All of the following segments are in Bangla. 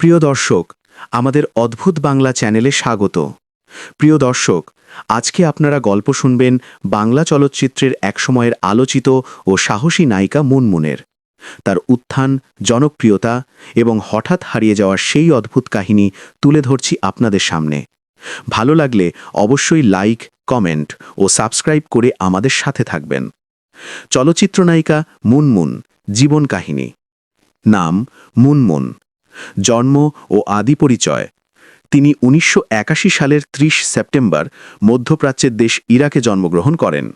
প্রিয় দর্শক, আমাদের অদ্ভুত বাংলা চ্যানেলে স্বাগত। প্রিয় দর্শক, আজকে আপনারা গল্প শুনবেন বাংলা চলচ্চিত্রের একসময়ের আলোচিত ও সাহসী নায়িকা মুনমুনের। তার উত্থান, জনপ্রিয়তা এবং হঠাৎ হারিয়ে যাওয়ার সেই অদ্ভুত কাহিনী তুলে ধরছি আপনাদের সামনে। ভালো লাগলে অবশ্যই লাইক, কমেন্ট ও সাবস্ক্রাইব করে আমাদের সাথে থাকবেন। চলচ্চিত্র নায়িকা মুনমুন, জীবন কাহিনী। নাম মুনমুন। জন্ম ও আদি পরিচয়। তিনি উনিশশো একাশি সালের ৩০ সেপ্টেম্বর মধ্যপ্রাচ্যের দেশ ইরাকে জন্মগ্রহণ করেন।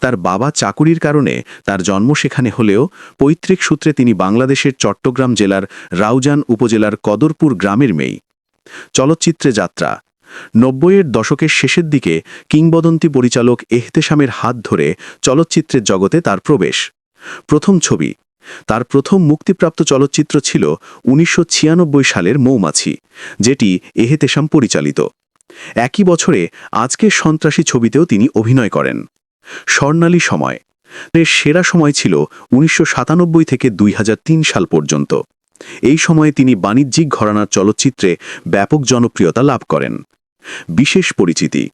তার বাবা চাকুরির কারণে তার জন্ম সেখানে হলেও পৈতৃক সূত্রে তিনি বাংলাদেশের চট্টগ্রাম জেলার রাউজান উপজেলার কদরপুর গ্রামের মেয়ে। চলচ্চিত্রে যাত্রা। নব্বইয়ের দশকের শেষের দিকে কিংবদন্তি পরিচালক এহতেশামের হাত ধরে চলচ্চিত্রের জগতে তার প্রবেশ। প্রথম ছবি তার প্রথম মুক্তিপ্রাপ্ত চলচ্চিত্র ছিল উনিশশো ছিয়ানব্বই সালের মৌমাছি, যেটি এহেতেশাম পরিচালিত। একই বছরে আজকের সন্ত্রাসী ছবিতেও তিনি অভিনয় করেন। স্বর্ণালী সময়। এর সেরা সময় ছিল উনিশশো সাতানব্বই থেকে দুই হাজার তিন সাল পর্যন্ত। এই সময়ে তিনি বাণিজ্যিক ঘরানার চলচ্চিত্রে ব্যাপক জনপ্রিয়তা লাভ করেন। বিশেষ পরিচিতি।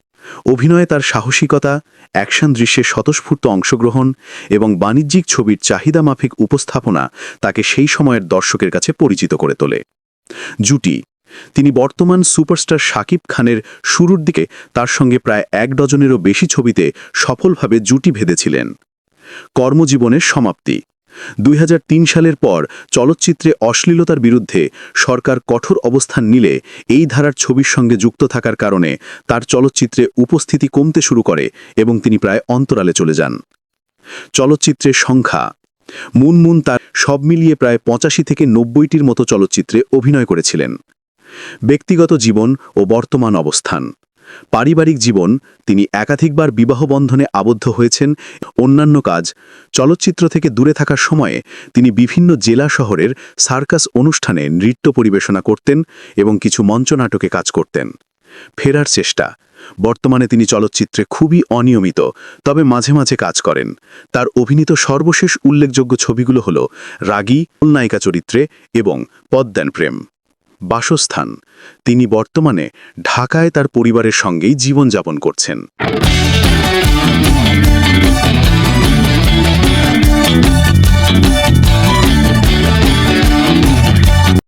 অভিনয়ে তার সাহসিকতা, অ্যাকশন দৃশ্যে স্বতঃস্ফূর্ত অংশগ্রহণ এবং বাণিজ্যিক ছবির চাহিদা মাফিক উপস্থাপনা তাকে সেই সময়ের দর্শকের কাছে পরিচিত করে তোলে। জুটি, তিনি বর্তমান সুপারস্টার শাকিব খানের শুরুর দিকে তার সঙ্গে প্রায় এক ডজনেরও বেশি ছবিতে সফলভাবে জুটি ভেদেছিলেন কর্মজীবনের সমাপ্তি দুই হাজার তিন সালের পর চলচ্চিত্রে অশ্লীলতার বিরুদ্ধে সরকার কঠোর অবস্থান নিলে এই ধারার ছবির সঙ্গে যুক্ত থাকার কারণে তার চলচ্চিত্রে উপস্থিতি কমতে শুরু করে এবং তিনি প্রায় অন্তরালে চলে যান। চলচ্চিত্রের সংখ্যা, মুনমুন তার সব মিলিয়ে প্রায় পঁচাশি থেকে নব্বইটির মতো চলচ্চিত্রে অভিনয় করেছিলেন। ব্যক্তিগত জীবন ও বর্তমান অবস্থান। পারিবারিক জীবন, তিনি একাধিকবার বিবাহ বন্ধনে আবদ্ধ হয়েছেন। অন্যান্য কাজ, চলচ্চিত্র থেকে দূরে থাকার সময়ে তিনি বিভিন্ন জেলা শহরের সার্কাস অনুষ্ঠানে নৃত্য পরিবেশনা করতেন এবং কিছু মঞ্চনাটকে কাজ করতেন। ফেরার চেষ্টা, বর্তমানে তিনি চলচ্চিত্রে খুবই অনিয়মিত, তবে মাঝে মাঝে কাজ করেন। তার অভিনীত সর্বশেষ উল্লেখযোগ্য ছবিগুলো হল রাগী নায়িকা চরিত্রে এবং পদ্যান প্রেম। বাসস্থান। তিনি বর্তমানে ঢাকায় তার পরিবারের সঙ্গেই জীবনযাপন করছেন।